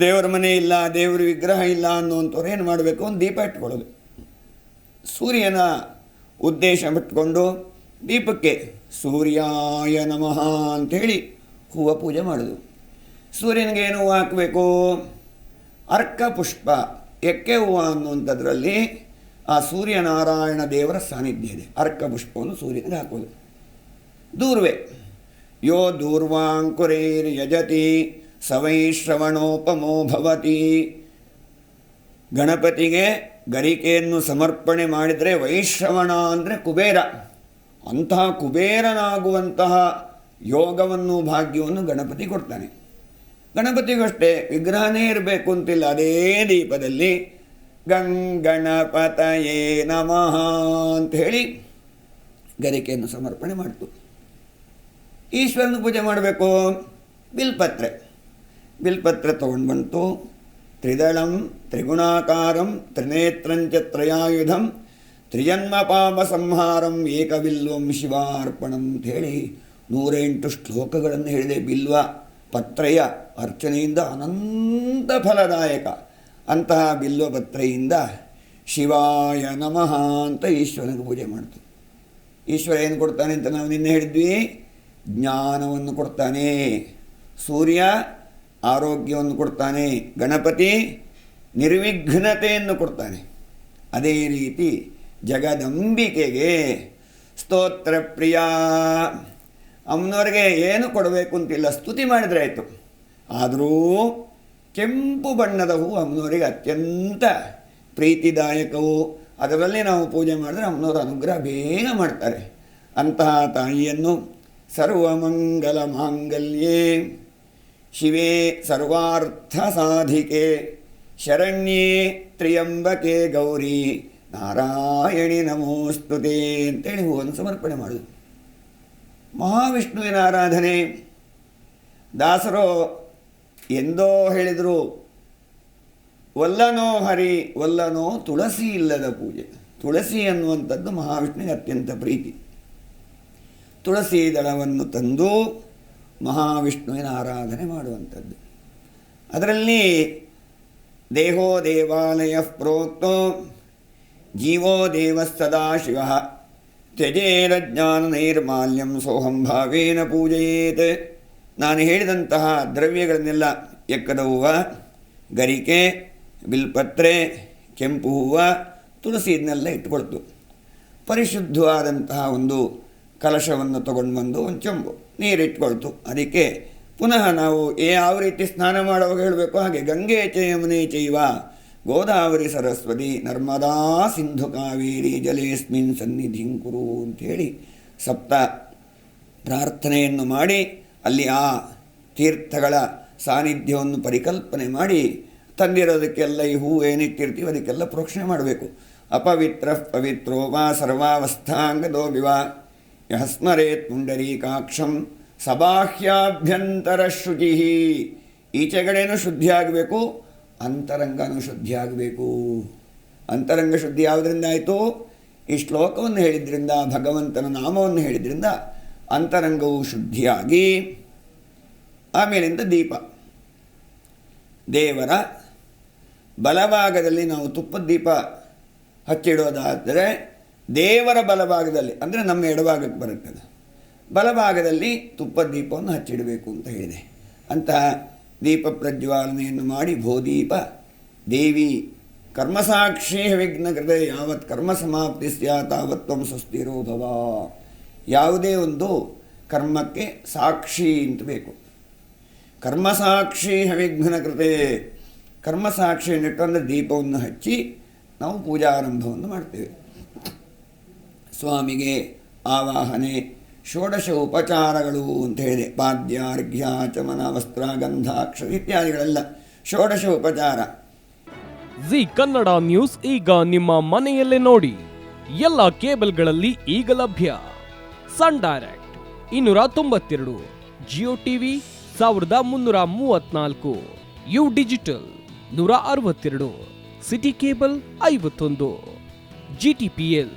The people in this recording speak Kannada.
ದೇವರ ಮನೆ ಇಲ್ಲ, ದೇವರ ವಿಗ್ರಹ ಇಲ್ಲ ಅನ್ನುವಂಥವ್ರು ಏನು ಮಾಡಬೇಕು? ಒಂದು ದೀಪ ಇಟ್ಕೊಳ್ಳೋದು. ಸೂರ್ಯನ ಉದ್ದೇಶ ಬಿಟ್ಕೊಂಡು ದೀಪಕ್ಕೆ ಸೂರ್ಯಾಯ ನಮಃ ಅಂಥೇಳಿ ಹೂವ ಪೂಜೆ ಮಾಡೋದು. ಸೂರ್ಯನಿಗೆ ಏನು ಹೂವು ಹಾಕಬೇಕು? ಅರ್ಕ ಪುಷ್ಪ, ಎಕ್ಕೆ ಹೂವು ಅನ್ನುವಂಥದ್ರಲ್ಲಿ ಆ ಸೂರ್ಯನಾರಾಯಣ ದೇವರ ಸಾನ್ನಿಧ್ಯ ಇದೆ. ಅರ್ಕ ಪುಷ್ಪವನ್ನು ಸೂರ್ಯನಿಗೆ ಹಾಕೋದು ದೂರ್ವೆ, ಯೋ ದೂರ್ವಾಂಕುರೇರ್ ಯಜತಿ ಸವೈಶ್ರವಣೋಪಮೋ ಭವತಿ ಗಣಪತಿಗೆ ಗರಿಕೆಯನ್ನು ಸಮರ್ಪಣೆ ಮಾಡಿದರೆ ವೈಶ್ರವಣ ಅಂದರೆ ಕುಬೇರ. ಅಂತಹ ಕುಬೇರನಾಗುವಂತಹ ಯೋಗವನ್ನು, ಭಾಗ್ಯವನ್ನು ಗಣಪತಿ ಕೊಡ್ತಾನೆ. ಗಣಪತಿಗಷ್ಟೇ ವಿಗ್ರಹನೇ ಇರಬೇಕು ಅಂತಿಲ್ಲ. ಅದೇ ದೀಪದಲ್ಲಿ ಗಂಗಣಪತಯೇ ನಮಃ ಅಂತ ಹೇಳಿ ಗರಿಕೆಯನ್ನು ಸಮರ್ಪಣೆ ಮಾಡ್ತು. ಈಶ್ವರನ ಪೂಜೆ ಮಾಡಬೇಕು? ಬಿಲ್ಪತ್ರೆ. ಬಿಲ್ಪತ್ರೆ ತೊಗೊಂಡು ಬಂತು. ತ್ರಿದಳಂ, ತ್ರಿಗುಣಾಕಾರಂ ತ್ರಿನೇತ್ರಂಚ ತ್ರಯಾಯುಧಂ, ತ್ರಿಜನ್ಮ ಪಾಪ ಸಂಹಾರಂ ಏಕಬಿಲ್ವಂ ಶಿವಾರ್ಪಣಂ ಅಂಥೇಳಿ ನೂರೆಂಟು ಶ್ಲೋಕಗಳನ್ನು ಹೇಳಿದೆ ಬಿಲ್ವ ಪತ್ರೆಯ ಅರ್ಚನೆಯಿಂದ ಅನಂತ ಫಲದಾಯಕ. ಅಂತಹ ಬಿಲ್ವ ಪತ್ರೆಯಿಂದ ಶಿವಾಯ ನಮಃ ಅಂತ ಈಶ್ವರನಿಗೆ ಪೂಜೆ ಮಾಡ್ತು. ಈಶ್ವರ ಏನು ಕೊಡ್ತಾನೆ ಅಂತ ನಾವು ನಿನ್ನೆ ಹೇಳಿದ್ವಿ? ಜ್ಞಾನವನ್ನು ಕೊಡ್ತಾನೆ. ಸೂರ್ಯ ಆರೋಗ್ಯವನ್ನು ಕೊಡ್ತಾನೆ. ಗಣಪತಿ ನಿರ್ವಿಘ್ನತೆಯನ್ನು ಕೊಡ್ತಾನೆ. ಅದೇ ರೀತಿ ಜಗದಂಬಿಕೆಗೆ ಸ್ತೋತ್ರ ಪ್ರಿಯ. ಅವನವರಿಗೆ ಏನು ಕೊಡಬೇಕು ಅಂತಿಲ್ಲ, ಸ್ತುತಿ ಮಾಡಿದರೆ ಆಯಿತು. ಆದರೂ ಕೆಂಪು ಬಣ್ಣದ ಹೂವು ಅಮ್ಮನವರಿಗೆ ಅತ್ಯಂತ ಪ್ರೀತಿದಾಯಕವು. ಅದರಲ್ಲಿ ನಾವು ಪೂಜೆ ಮಾಡಿದ್ರೆ ಅಮ್ಮನವರ ಅನುಗ್ರಹ ಬೇಗ ಮಾಡ್ತಾರೆ. ಅಂತಹ ತಾಯಿಯನ್ನು ಸರ್ವಮಂಗಲ ಮಾಂಗಲ್ಯೇ. ಶಿವೇ ಸರ್ವಾರ್ಥ ಸಾಧಿಕೆ ಶರಣ್ಯೇ ತ್ರಿಯಂಬಕೆ ಗೌರಿ. ನಾರಾಯಣಿ ನಮೋಸ್ತುತೆ ಅಂತೇಳಿ ಹೂವನ್ನು ಸಮರ್ಪಣೆ ಮಾಡೋದು. ಮಹಾವಿಷ್ಣುವಿನ ಆರಾಧನೆ. ದಾಸರು ಎಂದೋ ಹೇಳಿದರು, ಒಲ್ಲನೋ ಹರಿ, ಒಲ್ಲನೋ ತುಳಸಿ ಇಲ್ಲದ ಪೂಜೆ. ತುಳಸಿ ಅನ್ನುವಂಥದ್ದು ಮಹಾವಿಷ್ಣುವಿಗೆ ಅತ್ಯಂತ ಪ್ರೀತಿ. ತುಳಸಿ ದಳವನ್ನು ತಂದು ಮಹಾವಿಷ್ಣುವಿನ ಆರಾಧನೆ ಮಾಡುವಂಥದ್ದು. ಅದರಲ್ಲಿ ದೇಹೋ ದೇವಾಲಯ ಪ್ರೋಕ್ತೋ ಜೀವೋ ದೇವಸ್ತದಾ ಶಿವ ತ್ಯಜೇರ ಜ್ಞಾನ ನೈರ್ಮಾಲ್ಯಂ ಸೋಹಂ ಭಾವೇನ ಪೂಜೆಯೇತ್. ನಾನು ಹೇಳಿದಂತಹ ದ್ರವ್ಯಗಳನ್ನೆಲ್ಲ ಎಕ್ಕದ ಹೂವು, ಗರಿಕೆ, ಬಿಲ್ಪತ್ರೆ, ಕೆಂಪು ಹೂವು, ತುಳಸಿ ಇದನ್ನೆಲ್ಲ ಇಟ್ಕೊಳ್ತು ಪರಿಶುದ್ಧವಾದಂತಹ ಒಂದು ಕಲಶವನ್ನು ತಗೊಂಡು ಬಂದು ಒಂದು ಚೊಂಬು ನೀರಿಟ್ಕೊಳ್ತು. ಅದಕ್ಕೆ ಪುನಃ ನಾವು ಯಾವ ರೀತಿ ಸ್ನಾನ ಮಾಡುವಾಗ ಹೇಳಬೇಕು? ಹಾಗೆ ಗಂಗೆ ಚಯಮನೆ ಯಮುನೆ ಚೈವ. ಗೋದಾವರಿ ಸರಸ್ವತಿ ನರ್ಮದಾ ಸಿಂಧು ಕಾವೇರಿ ಜಲೇಸ್ಮಿನ್ ಸನ್ನಿಧಿಂಕುರು ಅಂಥೇಳಿ ಸಪ್ತ ಪ್ರಾರ್ಥನೆಯನ್ನು ಮಾಡಿ ಅಲ್ಲಿ ಆ ತೀರ್ಥಗಳ ಸಾನ್ನಿಧ್ಯವನ್ನು ಪರಿಕಲ್ಪನೆ ಮಾಡಿ ತಂದಿರೋದಕ್ಕೆಲ್ಲ ಈ ಹೂ ಏನಿಟ್ಟಿರ್ತೀವಿ ಅದಕ್ಕೆಲ್ಲ ಪ್ರೋಕ್ಷಣೆ ಮಾಡಬೇಕು. ಅಪವಿತ್ರ ಪವಿತ್ರೋ ವಾ ಸರ್ವಾವಸ್ಥಾಂಗದೋ ವಿವ. ಯಸ್ಮರೇತ್ ಪುಂಡರೀಕಾಕ್ಷಂ ಸಬಾಹ್ಯಾಭ್ಯಂತರ ಶುಚಿ ಈಚೆಗಡೆನೂ ಶುದ್ಧಿ ಆಗಬೇಕು ಅಂತರಂಗನೂ ಶುದ್ಧಿ ಆಗಬೇಕು ಅಂತರಂಗ ಶುದ್ಧಿ ಯಾವುದರಿಂದ ಆಯಿತು? ಈ ಶ್ಲೋಕವನ್ನು ಹೇಳಿದ್ರಿಂದ, ಭಗವಂತನ ನಾಮವನ್ನು ಹೇಳಿದ್ರಿಂದ ಅಂತರಂಗವು ಶುದ್ಧಿಯಾಗಿ ಆಮೇಲಿಂದ ದೀಪ. ದೇವರ ಬಲಭಾಗದಲ್ಲಿ ನಾವು ತುಪ್ಪದ ದೀಪ ಹಚ್ಚಿಡೋದಾದರೆ ದೇವರ ಬಲಭಾಗದಲ್ಲಿ, ಅಂದರೆ ನಮ್ಮ ಎಡಭಾಗಕ್ಕೆ ಬರುತ್ತದೆ. ಬಲಭಾಗದಲ್ಲಿ ತುಪ್ಪದ ದೀಪವನ್ನು ಹಚ್ಚಿಡಬೇಕು ಅಂತ ಹೇಳಿದೆ. ಅಂತಹ ದೀಪ ಪ್ರಜ್ವಾಲನೆಯನ್ನು ಮಾಡಿ ಭೋದೀಪ ದೇವಿ ಕರ್ಮಸಾಕ್ಷಿ ವಿಘ್ನ ಕೃತೆ ಯಾವತ್ ಕರ್ಮ ಸಮಾಪ್ತಿ ಸ್ಯಾ ತಾವತ್ ತ್ವಂ ಸುಸ್ಥಿರೋ ಭವ ಯಾವುದೇ ಒಂದು ಕರ್ಮಕ್ಕೆ ಸಾಕ್ಷಿ ಅಂತ ಬೇಕು. ಕರ್ಮಸಾಕ್ಷಿ ವಿಘ್ನ ಕೃತೆ. ಕರ್ಮಸಾಕ್ಷಿಯನ್ನಿಟ್ಟು ಅಂದರೆ ದೀಪವನ್ನು ಹಚ್ಚಿ ನಾವು ಪೂಜಾರಂಭವನ್ನು ಮಾಡ್ತೇವೆ. ಸ್ವಾಮಿಗೆ ಆವಾಹನೆ. ಷೋಡಶ ಉಪಚಾರಗಳು ಅಂತ ಹೇಳಿದೆ. ಪಾದ್ಯ ಅರ್ಘ್ಯ ಚಮನ, ವಸ್ತ್ರ ಗಂಧಾಕ್ಷರ ಇತ್ಯಾದಿಗಳೆಲ್ಲ ಷೋಡಶ ಉಪಚಾರ. ಜಿ ಕನ್ನಡ ನ್ಯೂಸ್ ಈಗ ನಿಮ್ಮ ಮನೆಯಲ್ಲೇ ನೋಡಿ. ಎಲ್ಲ ಕೇಬಲ್ಗಳಲ್ಲಿ ಈಗ ಲಭ್ಯ. ಸನ್ ಡೈರೆಕ್ಟ್ ಇನ್ನೂರ ತೊಂಬತ್ತೆರಡು, ಜಿಯೋ ಟಿವಿ ಸಾವಿರದ ಮುನ್ನೂರ ಮೂವತ್ನಾಲ್ಕು ಯು ಡಿಜಿಟಲ್ ನೂರ ಅರವತ್ತೆರಡು, ಸಿಟಿ ಕೇಬಲ್ ಐವತ್ತೊಂದು, ಜಿ ಟಿ ಪಿ ಎಲ್